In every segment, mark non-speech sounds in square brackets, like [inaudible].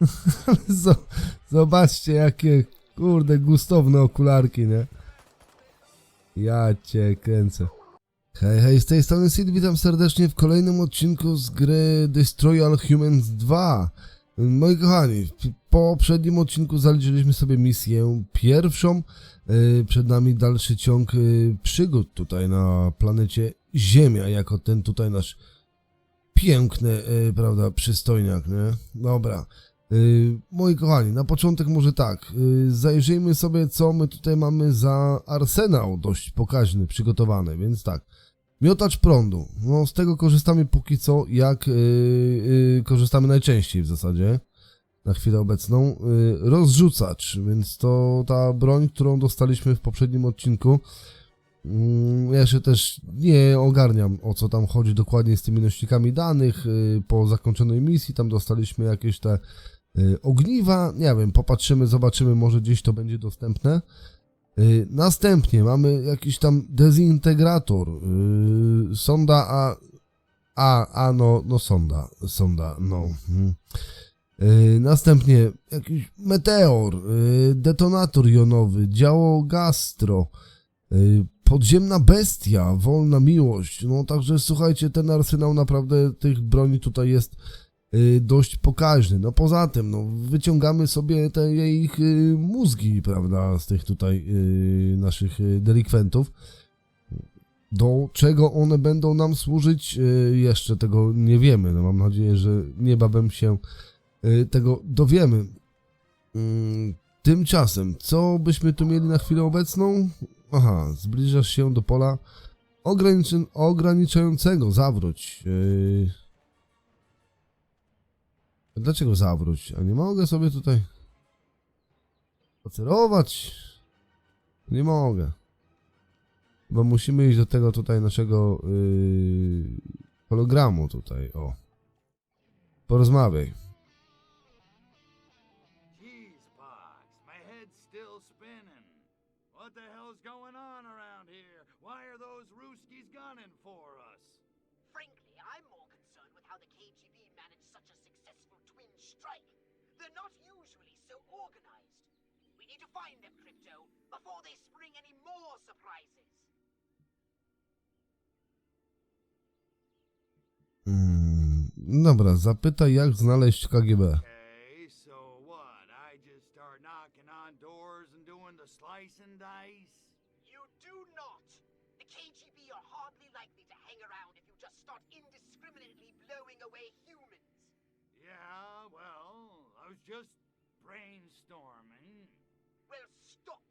[laughs] zo- zobaczcie jakie kurde gustowne okularki, nie? Ja cię kręcę. Hej, hej, z tej strony Sid, witam serdecznie w kolejnym odcinku z gry Destroy All Humans 2. Moi kochani, w poprzednim odcinku zaliczyliśmy sobie misję pierwszą. Yy, Przed nami dalszy ciąg yy, przygód tutaj na planecie Ziemia, jako ten tutaj nasz piękny, yy, prawda, przystojniak, nie? Dobra. Yy, moi kochani, na początek może tak, yy, zajrzyjmy sobie co my tutaj mamy za arsenał dość pokaźny, przygotowany, więc tak. Miotacz prądu, no z tego korzystamy póki co, jak yy, korzystamy najczęściej w zasadzie, na chwilę obecną. Rozrzucacz, więc to ta broń, którą dostaliśmy w poprzednim odcinku. Mm, Ja jeszcze też nie ogarniam o co tam chodzi dokładnie z tymi nośnikami danych. Po zakończonej misji tam dostaliśmy jakieś te ogniwa. Nie wiem, popatrzymy, zobaczymy, może gdzieś to będzie dostępne. Yy, Następnie mamy jakiś tam dezintegrator. Yy, Sonda A. A, a no, no sonda, sonda, no. mhm. Następnie jakiś meteor, detonator jonowy, działo gastro, podziemna bestia, wolna miłość. No także słuchajcie, ten arsenał naprawdę tych broni tutaj jest dość pokaźny. No poza tym, no wyciągamy sobie te ich yy, mózgi, prawda, z tych tutaj yy, naszych delikwentów. Do czego one będą nam służyć, jeszcze tego nie wiemy. No mam nadzieję, że niebawem się tego dowiemy. Mm, Tymczasem, co byśmy tu mieli na chwilę obecną? Aha, zbliżasz się do pola ograniczającego. Zawróć. Yy... Dlaczego zawróć? A nie mogę sobie tutaj spacerować? Nie mogę. Bo musimy iść do tego tutaj naszego yy, hologramu tutaj, o. Porozmawiaj. Not usually so organized. We need to find them, Crypto, before they spring any more surprises. Mm, dobra, zapytaj jak znaleźć KGB. Okay, so what? I just start knocking on doors and doing the slice and dice? You do not! The KGB are hardly likely to hang around if you just start indiscriminately blowing away humans. Yeah, well, I was just brainstorming. Well, stop!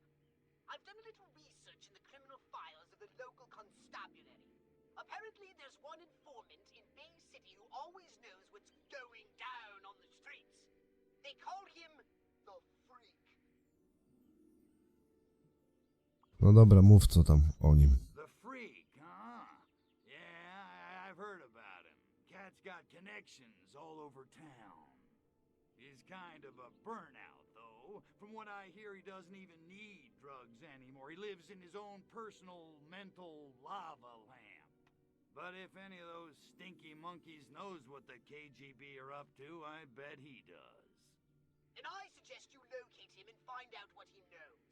I've done a little research in the criminal files of the local constabulary. Apparently, there's one informant in Bay City who always knows what's going down on the streets. They call him the Freak. No dobra, mów co tam o nim. The freak, huh? Yeah, I- I've heard about him. Cat's got connections all over town. He's kind of a burnout, though. From what I hear, he doesn't even need drugs anymore. He lives in his own personal mental lava lamp. But if any of those stinky monkeys knows what the KGB are up to, I bet he does. And I suggest you locate him and find out what he knows.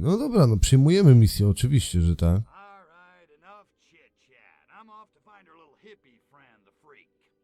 No dobra, no przyjmujemy misję, oczywiście, że tak. All right, enough chit chat. I'm off to find our little hippie friend, the freak.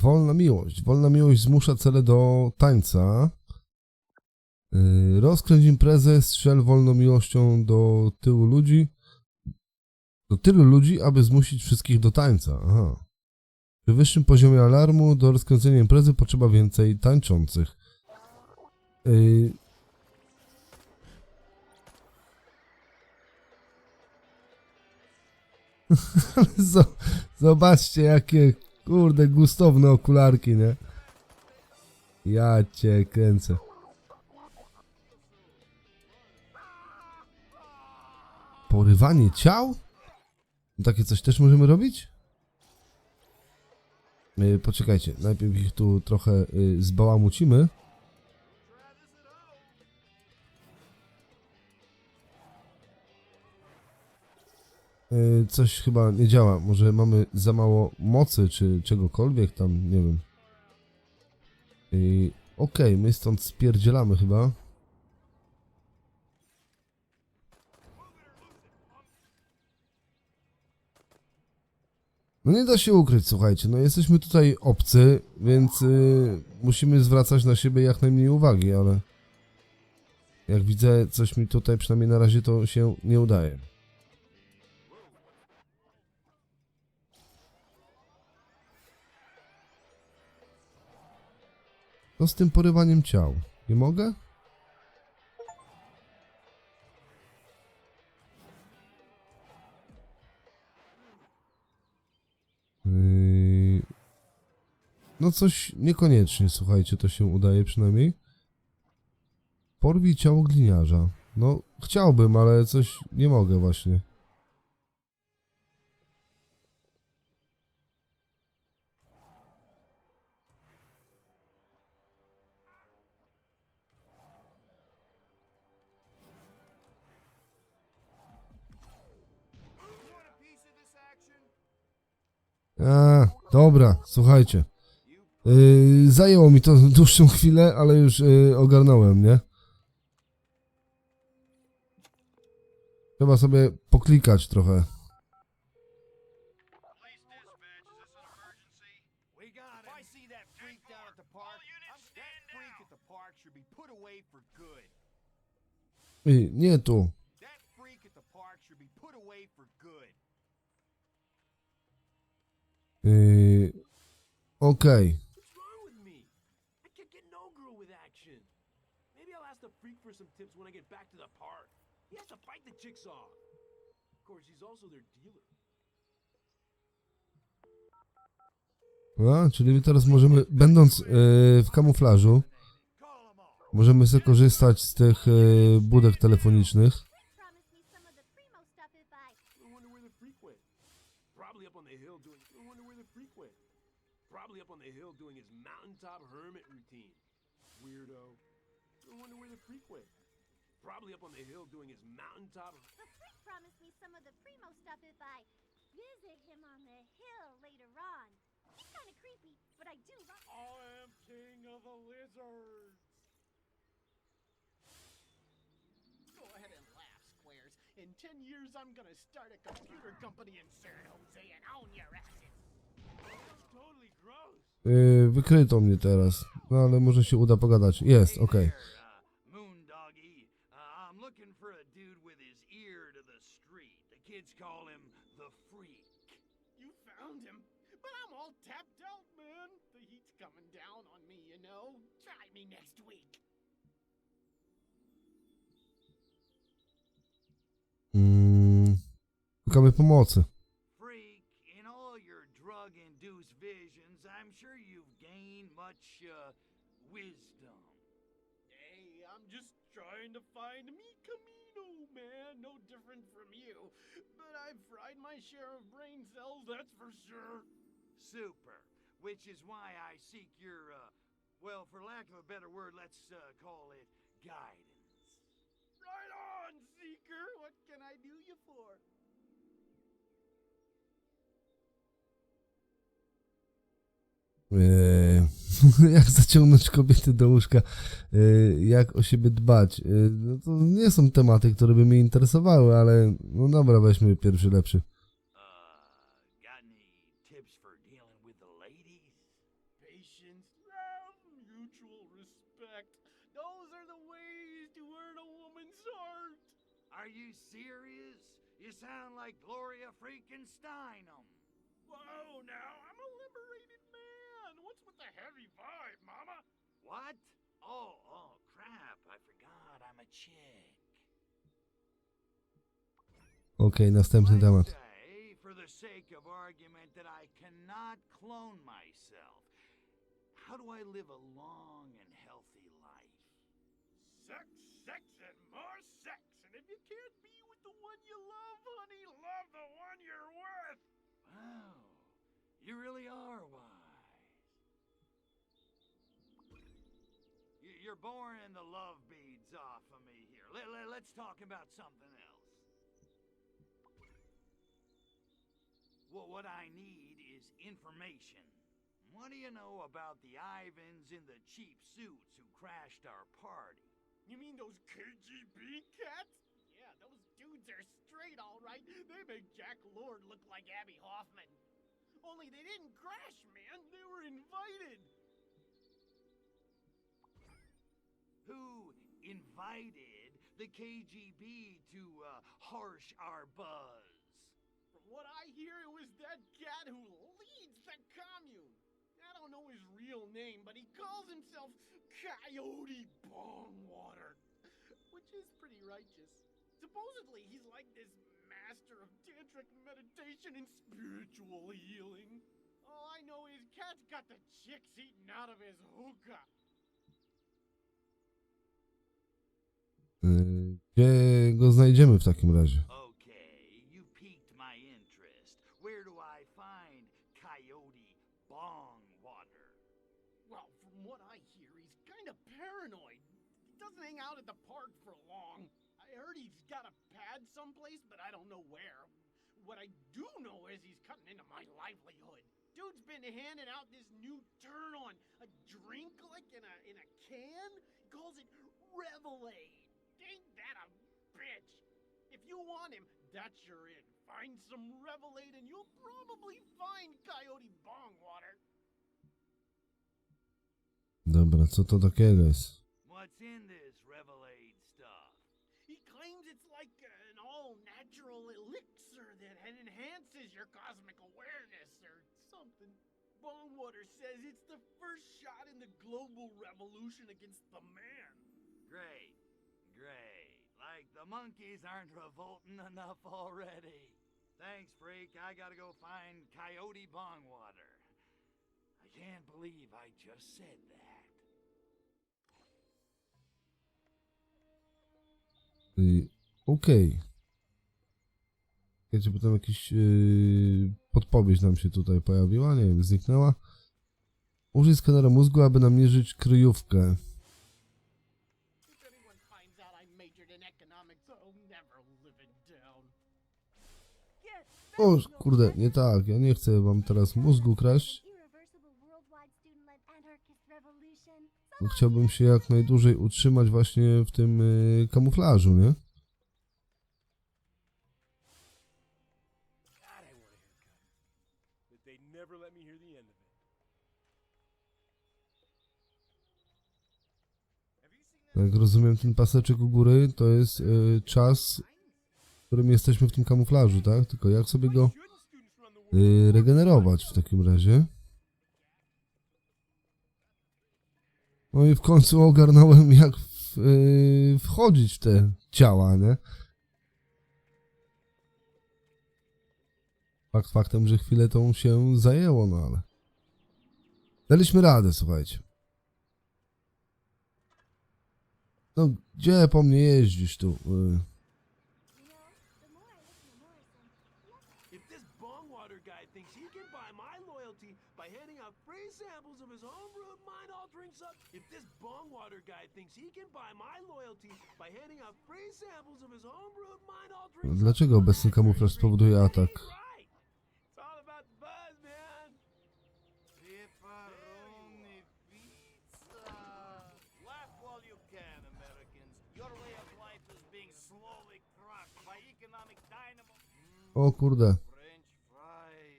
Wolna miłość. Wolna miłość zmusza cele do tańca. Yy, rozkręć imprezę, strzel wolną miłością do tyłu ludzi. Do tylu ludzi, aby zmusić wszystkich do tańca. Aha. Przy wyższym poziomie alarmu do rozkręcenia imprezy potrzeba więcej tańczących. [laughs] Yy... Zobaczcie jakie kurde gustowne okularki, nie? Ja cię kręcę. Porywanie ciał? Takie coś też możemy robić? Yy, poczekajcie, najpierw ich tu trochę yy, zbałamucimy. Coś chyba nie działa. Może mamy za mało mocy, czy czegokolwiek tam, nie wiem. Yy, Okej, my stąd spierdzielamy chyba. No nie da się ukryć, słuchajcie, no jesteśmy tutaj obcy, więc yy, musimy zwracać na siebie jak najmniej uwagi, ale jak widzę, coś mi tutaj przynajmniej na razie to się nie udaje. Co z tym porywaniem ciał? Nie mogę? Yy... No coś niekoniecznie, słuchajcie, to się udaje przynajmniej. Porwij ciało gliniarza. No, chciałbym, ale coś nie mogę właśnie. A, dobra, słuchajcie. Yy, zajęło mi to [laughs] dłuższą chwilę, ale już yy, ogarnąłem, nie? Trzeba sobie poklikać trochę. I see that Yy, Okej. Dealer. A, czyli teraz możemy, będąc yy, w kamuflażu, możemy sobie korzystać z tych yy, budek telefonicznych. Up on the hill doing. I wonder where the freak went. Probably up on the hill doing his mountaintop hermit routine. Weirdo. I wonder where the freak went. Probably up on the hill doing his mountaintop. The freak promised me some of the primo stuff if I visit him on the hill later on. He's kind of creepy, but I do love. I am king of the lizards. 10 years, I'm gonna start a computer company in San Jose and own your. Yy, wykryto mnie teraz. No ale może się uda pogadać. Jest, okej. Uh, okay. Uh, I'm looking for a dude with his ear to the street. The kids call him the freak. You found him? But I'm all tapped out, man. The heat's coming down on me, you know. Try me next week. I'm just trying to find me Camino, man. No different from you. But I've fried my share of brain cells, that's for sure. Super. Which is why I seek your, uh, well, for lack of a better word, let's uh, call it guidance. Right on, Seeker. What can I do you for? [laughs] jak zaciągnąć kobiety do łóżka, eee, jak o siebie dbać. Eee, no to nie są tematy, które by mnie interesowały, ale no dobra, weźmy pierwszy lepszy. Uh, got any tips for dealing with the ladies? Patience, love, mutual respect. Those are the ways to earn a woman's heart. Are you serious? You sound like Gloria freaking Steinem. Whoa, now, I'm a liberated man. What's with the heavy vibe, mama? What? Oh, oh, crap. chick. Okej, następny Let's temat. say, for the sake of argument, that I cannot clone myself. How do I live a long and healthy life? Sex, sex, and more sex. And if you can't be with the one you love, honey, love the one you're with. Wow, you really are wise. You're boring the love beads off of me here. Let, let, let's talk about something else. Well, what I need is information. What do you know about the Ivans in the cheap suits who crashed our party? You mean those KGB cats? Yeah, those dudes are straight, all right. They make Jack Lord look like Abby Hoffman. Only they didn't crash, man. They were invited. Who invited the KGB to uh, harsh our buzz? From what I hear, it was that cat who leads the commune. I don't know his real name, but he calls himself Coyote Bongwater, which is pretty righteous. Supposedly, he's like this master of tantric meditation and spiritual healing. All I know is Cat's got the chicks eating out of his hookah. Gdzie go znajdziemy w takim razie? Okay, you piqued my interest. Where do I find Coyote Bongwater? Well, from what I hear, he's kind of paranoid. He doesn't hang out at the park for long. I heard he's got a pad someplace, but I don't know where. What I do know is he's cutting into my livelihood. Dude's been handing out this new turn on a drink like in a in a can. He calls it Revelade. You want him, that's your in. Find some Revelade and you'll probably find Coyote Bongwater. Dobra, co to takiego jest? What's in this Revelade stuff? He claims it's like an all natural elixir that enhances your cosmic awareness or something. Bongwater says it's the first shot in the global revolution against the man. Great, great. The monkeys aren't revolting enough already. Thanks, freak. I gotta go find Coyote Bongwater. I can't believe I just said that. Y, Okej. Wiecie, potem jakiś yy, podpowiedź nam się tutaj pojawiła, nie wiem, zniknęła. Użyj skanera mózgu, aby namierzyć kryjówkę. O, kurde, nie tak, ja nie chcę wam teraz mózgu kraść. Bo chciałbym się jak najdłużej utrzymać właśnie w tym yy, kamuflażu, nie? Jak rozumiem, ten paseczek u góry to jest yy, czas, którym jesteśmy w tym kamuflażu, tak? Tylko jak sobie go yy, regenerować w takim razie? No i w końcu ogarnąłem, jak w, yy, wchodzić w te ciała, nie? Fakt faktem, że chwilę to się zajęło, no ale... Daliśmy radę, słuchajcie. No, gdzie po mnie jeździsz tu? Yy, slowly crushed by economic dynamo. O kurde,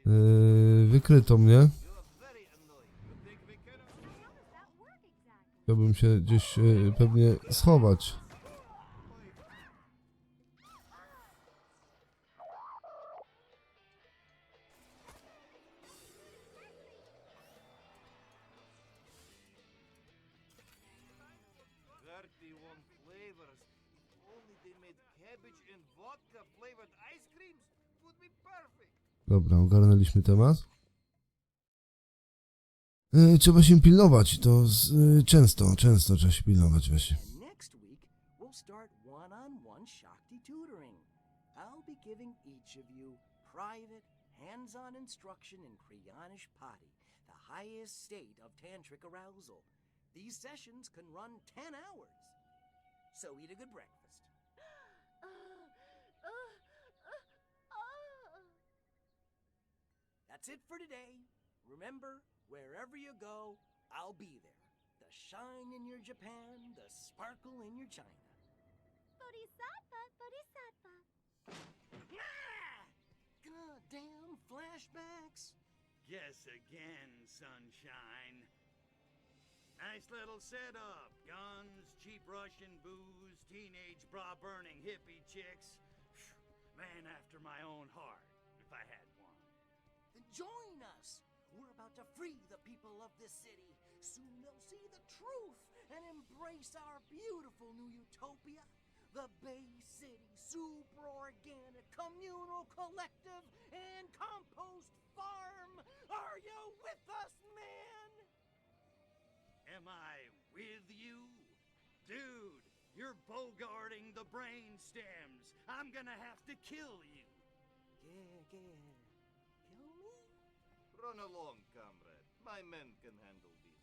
yy, wykryto mnie. Chciałbym się gdzieś yy, pewnie schować. Thirty-one flavors. they trzeba się pilnować, to z, często, często trzeba się pilnować właśnie. Next week, we'll start one on one Shakti tutoring. I'll be giving each of you private, hands on instruction in Kriyanish Pati, the highest state of tantric arousal. These sessions can run 10 hours. So eat a good breakfast. That's it for today. Remember, wherever you go, I'll be there. The shine in your Japan, the sparkle in your China. Bodhisattva, Bodhisattva. Ah! Goddamn flashbacks. Guess again, sunshine. Nice little setup. Guns, cheap Russian booze, teenage bra burning hippie chicks. Man after my own heart, if I had one. Then join us. We're about to free the people of this city. Soon they'll see the truth and embrace our beautiful new utopia. The Bay City Super Organic Communal Collective and Compost Farm. Are you with us, man? Am I with you? Dude, you're bogarting the brain stems. I'm gonna have to kill you. Yeah, yeah. Kill me? Run along, comrade. My men can handle this.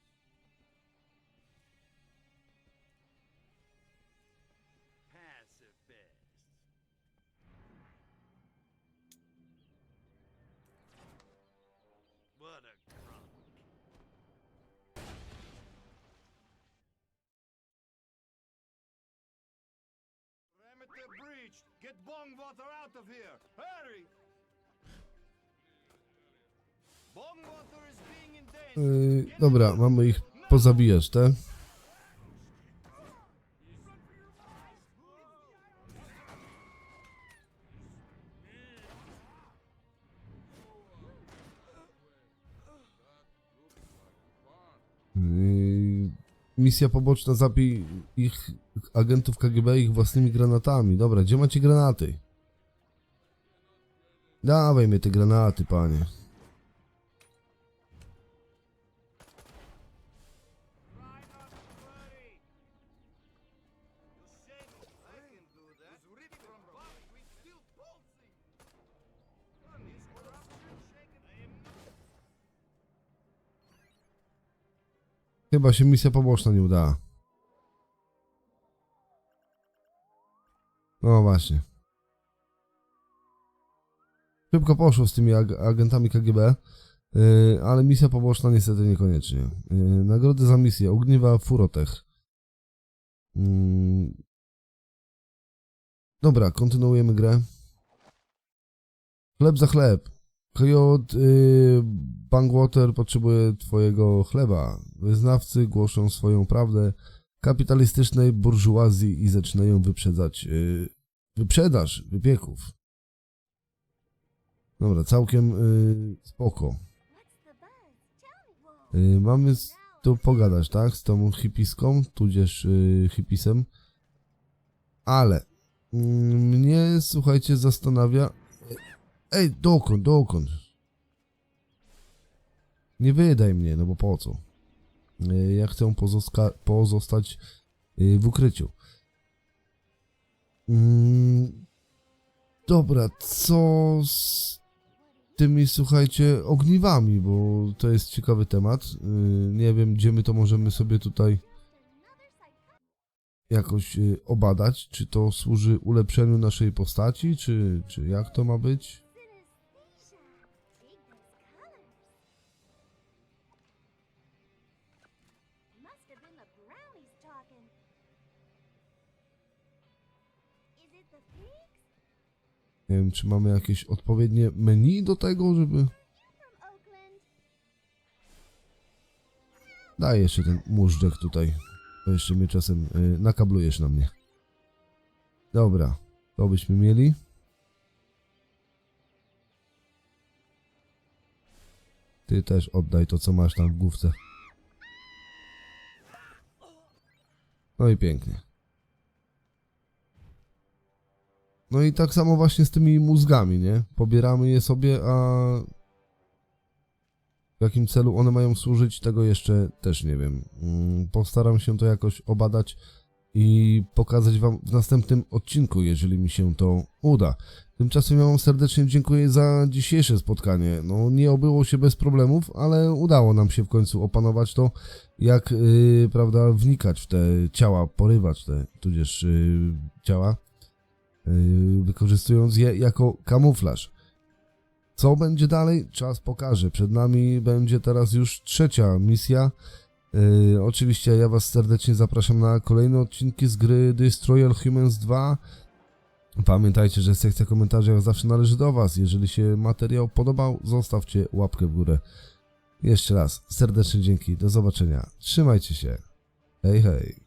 Pacifist. What a crunk. Perimeter breached. Get Bongwater out of here. Hurry! E, dobra, mamy ich pozabijać, tak? Yy, Misja poboczna zabij ich agentów KGB ich własnymi granatami. Dobra, gdzie macie granaty? Dawaj mnie te granaty, panie. Chyba się misja poboczna nie udała. No właśnie. Szybko poszło z tymi ag- agentami KGB, yy, ale misja poboczna niestety niekoniecznie. Yy, nagrody za misję. Ogniwa Furotech. Yy. Dobra, kontynuujemy grę. Chleb za chleb. Kojot yy, Bangwater potrzebuje twojego chleba. Wyznawcy głoszą swoją prawdę kapitalistycznej burżuazji i zaczynają wyprzedzać yy, wyprzedaż wypieków. Dobra, całkiem yy, spoko. Yy, mamy tu pogadać, tak? Z tą hipiską, tudzież yy, hipisem. Ale yy, mnie, słuchajcie, zastanawia... Ej, dokąd, dokąd? Nie wydaj mnie, no bo po co? Ja chcę pozoska- pozostać w ukryciu. Mm, dobra, co z tymi, słuchajcie, ogniwami, bo to jest ciekawy temat. Nie wiem, gdzie my to możemy sobie tutaj jakoś obadać. Czy to służy ulepszeniu naszej postaci, czy, czy jak to ma być? Nie wiem, czy mamy jakieś odpowiednie menu do tego, żeby... Daj jeszcze ten móżdżek tutaj. To jeszcze mnie czasem yy, nakablujesz na mnie. Dobra, to byśmy mieli. Ty też oddaj to, co masz tam w główce. No i pięknie. No i tak samo właśnie z tymi mózgami, nie? Pobieramy je sobie, a w jakim celu one mają służyć, tego jeszcze też nie wiem. Mm, Postaram się to jakoś obadać i pokazać Wam w następnym odcinku, jeżeli mi się to uda. Tymczasem ja Wam serdecznie dziękuję za dzisiejsze spotkanie. No, nie obyło się bez problemów, ale udało nam się w końcu opanować to, jak, yy, prawda, wnikać w te ciała, porywać te, tudzież yy, ciała, wykorzystując je jako kamuflaż. Co będzie dalej? Czas pokaże. Przed nami będzie teraz już trzecia misja. Yy, oczywiście ja Was serdecznie zapraszam na kolejne odcinki z gry Destroy All Humans 2. Pamiętajcie, że sekcja komentarzy jak zawsze należy do Was. Jeżeli się materiał podobał, zostawcie łapkę w górę. Jeszcze raz serdecznie dzięki, do zobaczenia. Trzymajcie się. Hej, hej.